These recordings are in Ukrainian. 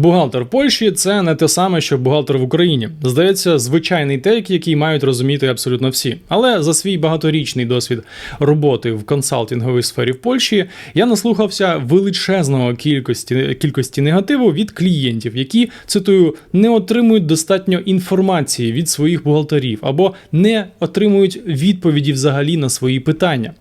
Бухгалтер Польщі це не те саме, що бухгалтер в Україні. Здається, звичайний тейк, який мають розуміти абсолютно всі. Але за свій багаторічний досвід роботи в консалтинговій сфері в Польщі я наслухався величезного кількості кількості негативу від клієнтів, які цитую не отримують достатньо інформації від своїх бухгалтерів або не отримують відповіді взагалі на свої питання.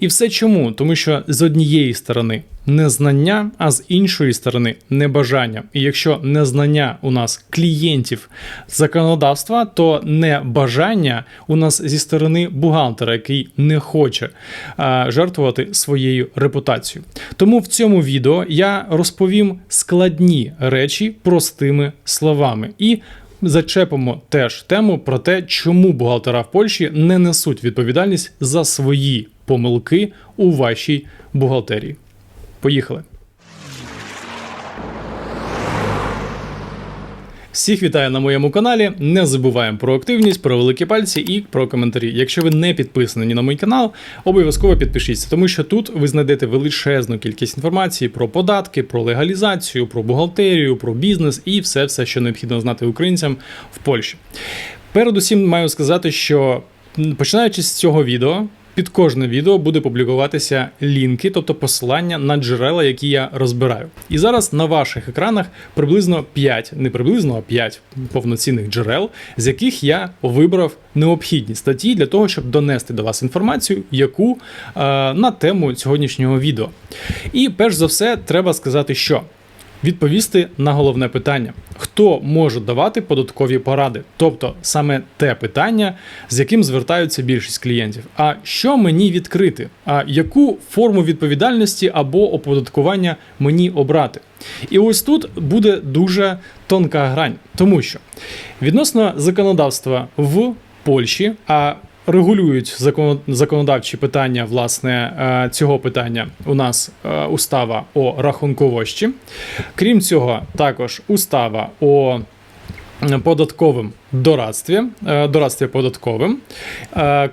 І все чому? Тому що з однієї сторони незнання, а з іншої сторони небажання. І якщо незнання у нас клієнтів законодавства, то небажання у нас зі сторони бухгалтера, який не хоче а, жертвувати своєю репутацією. Тому в цьому відео я розповім складні речі простими словами і. Зачепимо теж тему про те, чому бухгалтера в Польщі не несуть відповідальність за свої помилки у вашій бухгалтерії. Поїхали. Всіх вітаю на моєму каналі. Не забуваємо про активність, про великі пальці і про коментарі. Якщо ви не підписані на мій канал, обов'язково підпишіться, тому що тут ви знайдете величезну кількість інформації про податки, про легалізацію, про бухгалтерію, про бізнес і все, все, що необхідно знати українцям в Польщі. Передусім маю сказати, що починаючи з цього відео. Під кожне відео буде публікуватися лінки, тобто посилання на джерела, які я розбираю. І зараз на ваших екранах приблизно 5, не приблизно, а 5 повноцінних джерел, з яких я вибрав необхідні статті для того, щоб донести до вас інформацію, яку е, на тему сьогоднішнього відео. І перш за все, треба сказати, що відповісти на головне питання: хто може давати податкові поради? Тобто саме те питання, з яким звертаються більшість клієнтів. А що мені відкрити? А яку форму відповідальності або оподаткування мені обрати? І ось тут буде дуже тонка грань, тому що відносно законодавства в Польщі, а регулюють закон- законодавчі питання власне е, цього питання у нас е, устава о рахунковощі. Крім цього, також устава о податковим дорадстві, е, дорадстві податковим.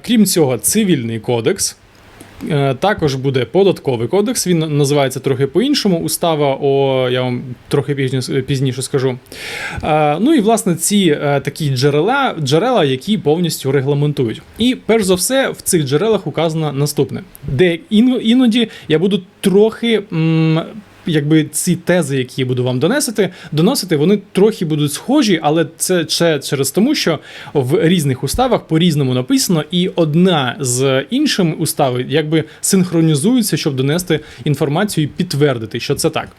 Крім цього, цивільний кодекс. Е, Також буде податковий кодекс. Він називається трохи по-іншому. Устава, о, я вам трохи пізніше, скажу. Е, Ну і власне ці е, такі джерела, джерела, які повністю регламентують. І перш за все, в цих джерелах указано наступне: де іноді я буду трохи. м, Якби ці тези, які я буду вам донесити, доносити, вони трохи будуть схожі, але це ще через тому, що в різних уставах по-різному написано, і одна з іншим устави якби синхронізуються, щоб донести інформацію і підтвердити, що це так.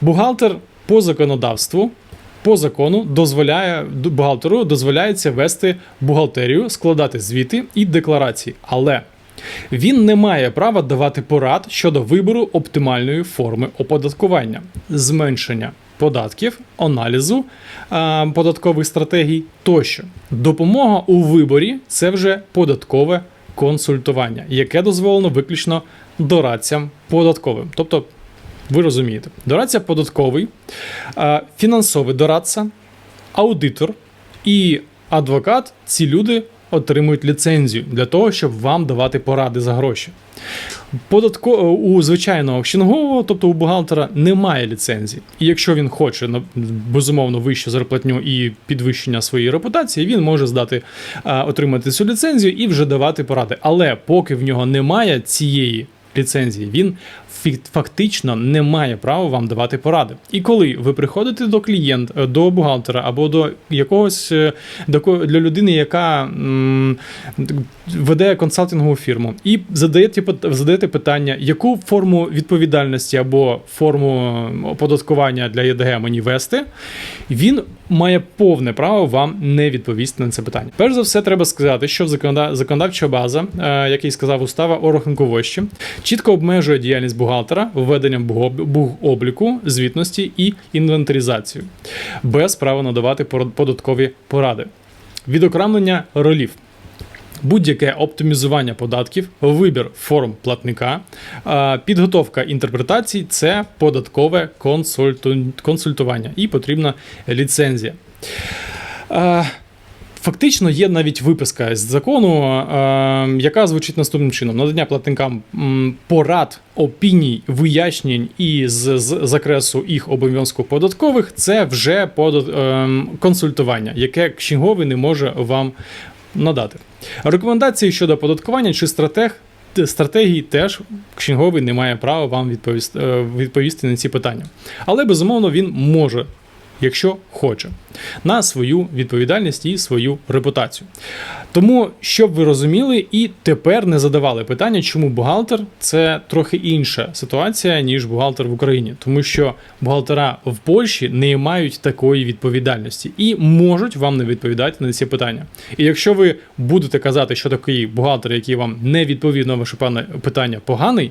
Бухгалтер по законодавству. По закону дозволяє бухгалтеру дозволяється вести бухгалтерію, складати звіти і декларації, але він не має права давати порад щодо вибору оптимальної форми оподаткування, зменшення податків, аналізу а, податкових стратегій тощо. Допомога у виборі це вже податкове консультування, яке дозволено виключно дорадцям податковим. Тобто, ви розумієте, дорадця податковий, а, фінансовий дорадця, аудитор і адвокат ці люди отримують ліцензію для того, щоб вам давати поради за гроші. Податко у звичайного чинового, тобто у бухгалтера, немає ліцензії. І якщо він хоче безумовно вищу зарплатню і підвищення своєї репутації, він може здати, отримати цю ліцензію і вже давати поради. Але поки в нього немає цієї ліцензії, він фактично не має права вам давати поради. І коли ви приходите до клієнта, до бухгалтера або до якогось е, до для людини, яка м, веде консалтингову фірму, і задаєте задаєте питання, яку форму відповідальності або форму оподаткування для ЄДГ мені вести, він має повне право вам не відповісти на це питання. Перш за все, треба сказати, що законода- законодавча база, е, як і сказав устава о рахунковощі, чітко обмежує діяльність бухгалтера введенням бухоб- бухобліку, звітності і інвентаризацію, без права надавати податкові поради. Відокремлення ролів. Будь-яке оптимізування податків, вибір форм платника, підготовка інтерпретацій це податкове консульту- консультування і потрібна ліцензія. Фактично є навіть виписка з закону, е, яка звучить наступним чином: надання платникам порад, опіній, вияснень і з, з закресу їх обов'язку податкових це вже подат, е, консультування, яке кшінговий не може вам надати. Рекомендації щодо податкування чи стратег. Стратегії теж кшінговий не має права вам відповісти, е, відповісти на ці питання. Але безумовно він може, якщо хоче, на свою відповідальність і свою репутацію. Тому, щоб ви розуміли, і тепер не задавали питання, чому бухгалтер це трохи інша ситуація, ніж бухгалтер в Україні, тому що бухгалтера в Польщі не мають такої відповідальності і можуть вам не відповідати на ці питання. І якщо ви будете казати, що такий бухгалтер, який вам не відповів на ваше питання, поганий,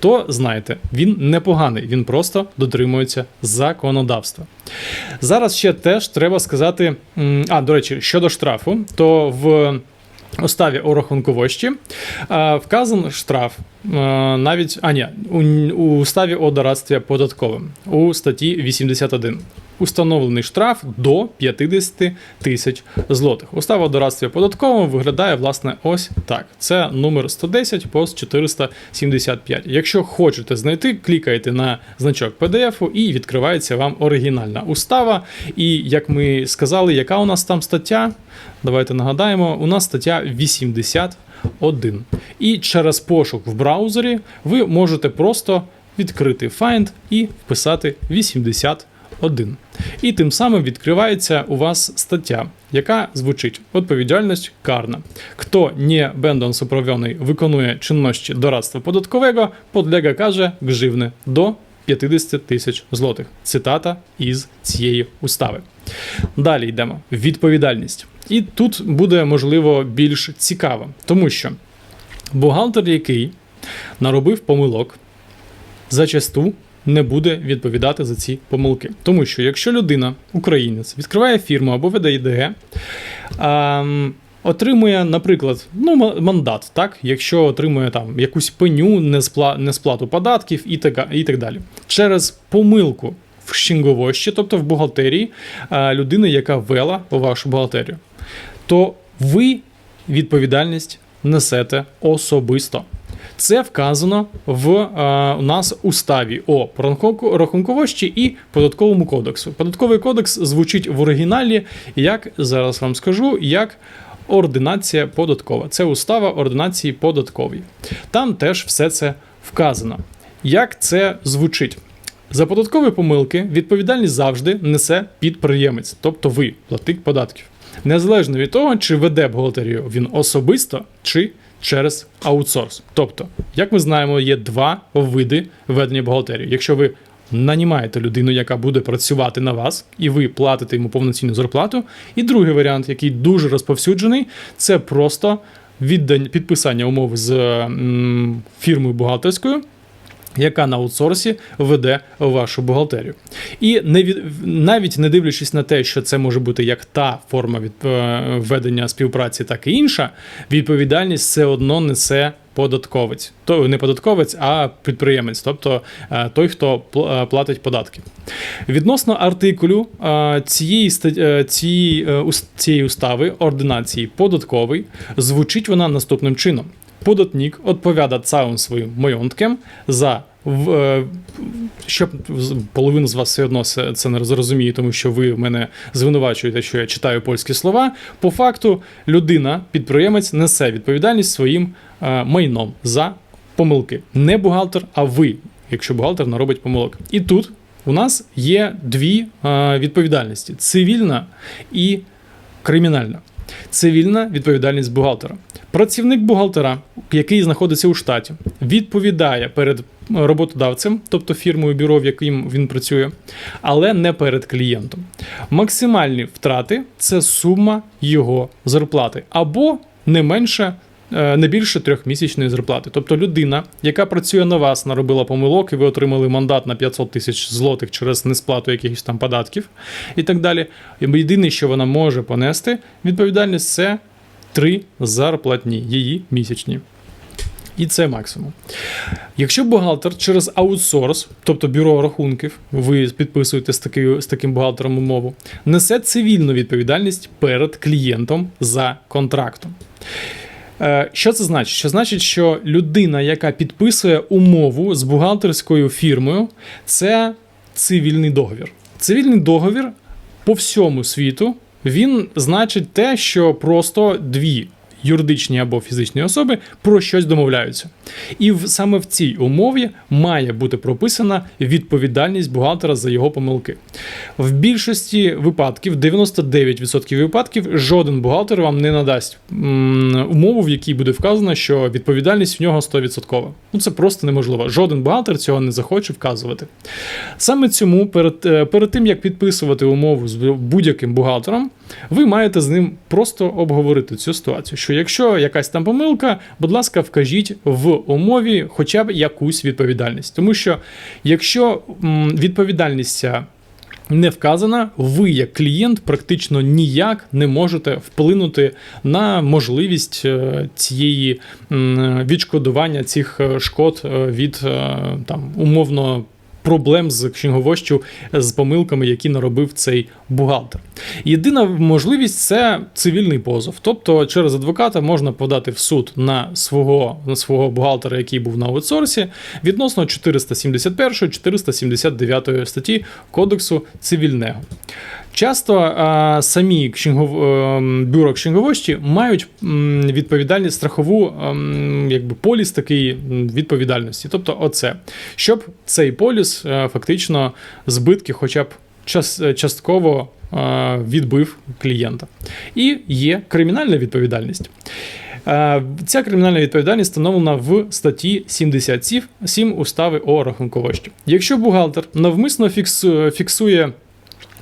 то знайте, він не поганий, він просто дотримується законодавства. Зараз ще теж треба сказати. А, до речі, щодо штрафу, то в уставі у рахунковощі е, вказан штраф навіть а ні, у, у уставі о дорадстві податковим у статті 81. Установлений штраф до 50 тисяч злотих. Устава дорадстві податковим виглядає власне ось так. Це номер 110 пост 475. Якщо хочете знайти, клікайте на значок PDF і відкривається вам оригінальна устава. І як ми сказали, яка у нас там стаття? Давайте нагадаємо, у нас стаття 81. І через пошук в браузері ви можете просто відкрити Find і вписати 81. І тим самим відкривається у вас стаття, яка звучить відповідальність карна. Хто не będą супровьоний виконує чинності дорадства податкового, подлега каже гривни до 50 тисяч злотих. Цитата із цієї устави. Далі йдемо. Відповідальність. І тут буде можливо більш цікаво, тому що бухгалтер, який наробив помилок, зачасту не буде відповідати за ці помилки. Тому що якщо людина, українець, відкриває фірму або веде ІДГ, а, отримує, наприклад, ну, мандат, так? якщо отримує там якусь пеню, неспла- несплату податків і так, і так далі. Через помилку в щінговощі, тобто в бухгалтерії, а, людини, яка вела вашу бухгалтерію, то ви відповідальність несете особисто. Це вказано в е, у нас уставі о рахунковощі і податковому кодексу. Податковий кодекс звучить в оригіналі, як зараз вам скажу, як ординація податкова. Це устава ординації податкової. Там теж все це вказано. Як це звучить? За податкові помилки відповідальність завжди несе підприємець, тобто ви, платник податків. Незалежно від того, чи веде бухгалтерію він особисто чи через аутсорс. Тобто, як ми знаємо, є два види ведення бухгалтерії. Якщо ви нанімаєте людину, яка буде працювати на вас, і ви платите йому повноцінну зарплату. І другий варіант, який дуже розповсюджений, це просто віддання підписання умов з м, фірмою бухгалтерською яка на аутсорсі веде вашу бухгалтерію. І не від, навіть не дивлячись на те, що це може бути як та форма від, е, ведення співпраці, так і інша, відповідальність все одно несе податковець. То не податковець, а підприємець, тобто е, той, хто пл- е, платить податки. Відносно артикулю цієї, цієї устави ординації податковий звучить вона наступним чином. Податник відповідає цałym своїм майонтком за в, е, щоб з- з вас все одно це, це не зрозуміє, тому що ви мене звинувачуєте, що я читаю польські слова. По факту, людина, підприємець, несе відповідальність своїм е, майном за помилки. Не бухгалтер, а ви, якщо бухгалтер наробить помилок. І тут у нас є дві е, відповідальності: цивільна і кримінальна. Цивільна відповідальність бухгалтера. Працівник бухгалтера, який знаходиться у штаті, відповідає перед роботодавцем, тобто фірмою бюро, в яким він працює, але не перед клієнтом. Максимальні втрати це сума його зарплати або не менше. Е, Не більше трьохмісячної зарплати. Тобто людина, яка працює на вас, наробила помилок, і ви отримали мандат на 500 тисяч злотих через несплату якихось там податків і так далі. Єдине, що вона може понести відповідальність, це три зарплатні її місячні. І це максимум. Якщо бухгалтер через аутсорс, тобто бюро рахунків, ви підписуєте з, таки, з таким бухгалтером умову, несе цивільну відповідальність перед клієнтом за контрактом. Е, Що це значить? Що значить, що людина, яка підписує умову з бухгалтерською фірмою, це цивільний договір. Цивільний договір по всьому світу він значить те, що просто дві юридичні або фізичні особи про щось домовляються. І в, саме в цій умові має бути прописана відповідальність бухгалтера за його помилки. В більшості випадків, 99% випадків, жоден бухгалтер вам не надасть умову, в якій буде вказано, що відповідальність в нього 100%. Ну це просто неможливо. Жоден бухгалтер цього не захоче вказувати. Саме цьому перед, е, перед тим, як підписувати умову з будь-яким бухгалтером, ви маєте з ним просто обговорити цю ситуацію. Що якщо якась там помилка, будь ласка, вкажіть в умові хоча б якусь відповідальність. Тому що якщо відповідальність не вказана, ви, як клієнт, практично ніяк не можете вплинути на можливість е, цієї відшкодування цих е, шкод е, від там умовно. Проблем з кшінговощу з помилками, які наробив цей бухгалтер. Єдина можливість це цивільний позов. Тобто через адвоката можна подати в суд на свого, на свого бухгалтера, який був на аутсорсі, відносно 471 479 статті Кодексу цивільного. Часто а, самі кшінгов, е, бюро кшінговощі мають м, відповідальність страхову ем, якби поліс такий відповідальності. Тобто, оце, щоб цей поліс е, фактично збитки, хоча б час, е, частково е, відбив клієнта. І є кримінальна відповідальність. Ця кримінальна відповідальність встановлена в статті 77 устави о рахунковощі. Якщо бухгалтер навмисно фіксує,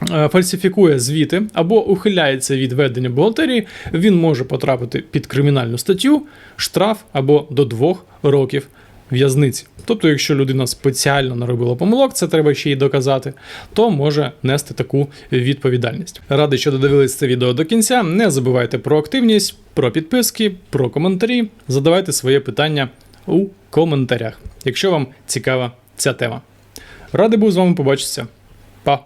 Фальсифікує звіти або ухиляється від ведення бухгалтерії, він може потрапити під кримінальну статтю, штраф або до двох років в'язниці. Тобто, якщо людина спеціально наробила помилок, це треба ще й доказати, то може нести таку відповідальність. Радий, що додивились це відео до кінця. Не забувайте про активність, про підписки, про коментарі. Задавайте своє питання у коментарях, якщо вам цікава ця тема. Радий був з вами побачитися. Па!